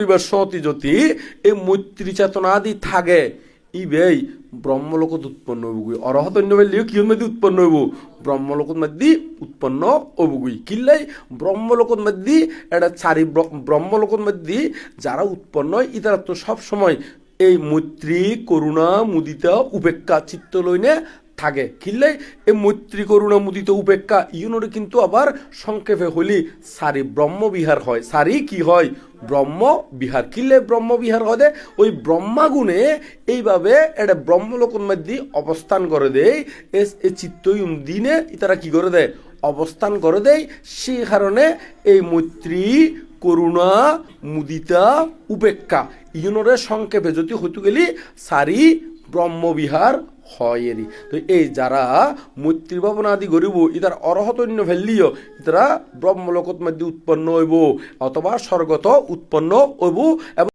পরিবার সতি যদি এই মৈত্রী চেতনা আদি থাকে ইবেই ব্রহ্মলোকত উৎপন্ন হবগুই অরহত অন্য বেলিও কি মধ্যে উৎপন্ন হইব? ব্রহ্মলোকত মধ্যে উৎপন্ন হবগুই কিল্লাই ব্রহ্মলোকত মধ্যে এটা চারি ব্র- ব্রহ্মলোকত মধ্যে যারা উৎপন্ন হয়, ইতারা তো সব সময় এই মৈত্রী, করুণা, মুদিতা, উপেক্ষা, চিত্ত লইনে থাকে। কিনলে এই মৈত্রী করুণা মুদিত উপেক্ষা, ইউনোরে কিন্তু আবার সংক্ষেপে হলি, সারি ব্রহ্মবিহার হয়। সারি কি হয়? ব্রহ্ম বিহার কিনলে ব্রহ্মবিহার হয় দে ওই ব্রহ্মাগুণে এইভাবে এটা ব্রহ্মলোকন মধ্যে অবস্থান করে দেয় এই চিত্তয়ুম দিনে তারা কি করে দেয়? অবস্থান করে দেয় সেই কারণে এই মৈত্রী করুণা মুদিতা উপেক্ষা। ইউনোরে সংক্ষেপে যদি হইতে গেলি, সারি ব্রহ্মবিহার হয় এরি তো এই যারা মৈত্রী ভাবনা আদি গরিব ইতার অরহতন্য ফেললিও ইতারা ব্রহ্মলোকত মধ্যে উৎপন্ন হইব, অথবা স্বর্গত উৎপন্ন হইব, এবং